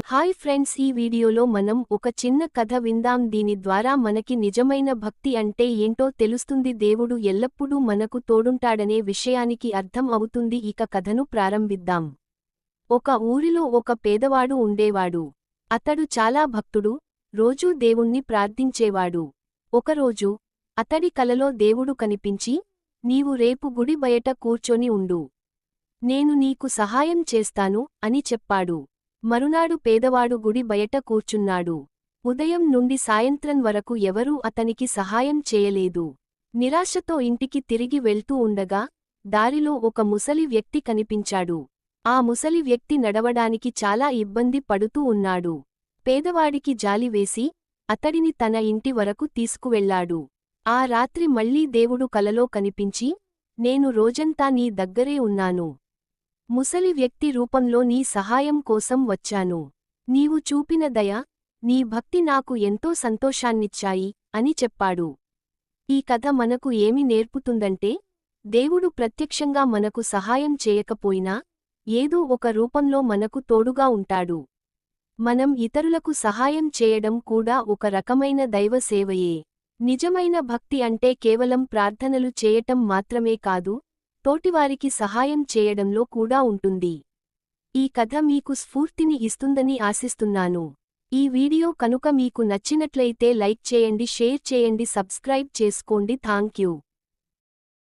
Hi friends ఈ వీడియోలో మనం ఒక చిన్న కథ విందాం. దీని ద్వారా మనకి నిజమైన భక్తి అంటే ఏంటో తెలుస్తుంది. దేవుడు ఎల్లప్పుడూ మనకు తోడుంటాడనే విషయానికి అర్థం అవుతుంది. ఇక కథను ప్రారంభిద్దాం. ఒక ఊరిలో ఒక పేదవాడు ఉండేవాడు. అతడు చాలా భక్తుడు. రోజూ దేవుణ్ణి ప్రార్థించేవాడు. ఒకరోజు అతడి కలలో దేవుడు కనిపించి నీవు రేపు గుడి బయట కూర్చొని ఉండు. నేను నీకు సహాయం చేస్తాను అని చెప్పాడు. మరునాడు పేదవాడు గుడి బయట కూర్చున్నాడు. ఉదయం నుండి సాయంత్రం వరకు ఎవరూ అతనికి సహాయం చేయలేదు. నిరాశతో ఇంటికి తిరిగి వెళ్తూ ఉండగా దారిలో ఒక ముసలి వ్యక్తి కనిపించాడు. ఆ ముసలి వ్యక్తి నడవడానికి చాలా ఇబ్బంది పడుతూ ఉన్నాడు. పేదవాడికి జాలివేసి అతడిని తన ఇంటి వరకు తీసుకువెళ్ళాడు ఆ రాత్రి మళ్ళీ దేవుడు కలలో కనిపించి నేను రోజంతా నీ దగ్గరే ఉన్నాను. ముసలి వ్యక్తి రూపంలో నీ సహాయం కోసం వచ్చాను. నీవు చూపిన దయ నీ భక్తి నాకు ఎంతో సంతోషాన్నిచ్చాయి అని చెప్పాడు. ఈ కథ మనకు ఏమి నేర్పుతుందంటే దేవుడు ప్రత్యక్షంగా మనకు సహాయం చేయకపోయినా ఏదో ఒక రూపంలో మనకు తోడుగా ఉంటాడు. మనం ఇతరులకు సహాయం చేయడం కూడా ఒక రకమైన దైవ సేవయే. నిజమైన భక్తి అంటే కేవలం ప్రార్థనలు చేయటం మాత్రమే కాదు తోటివారికి సహాయం చేయడంలో కూడా ఉంటుంది. ఈ కథ మీకు స్ఫూర్తిని ఇస్తుందని ఆశిస్తున్నాను. ఈ వీడియో కనుక మీకు నచ్చినట్లయితే లైక్ చేయండి షేర్ చేయండి సబ్స్క్రైబ్ చేసుకోండి. థాంక్యూ.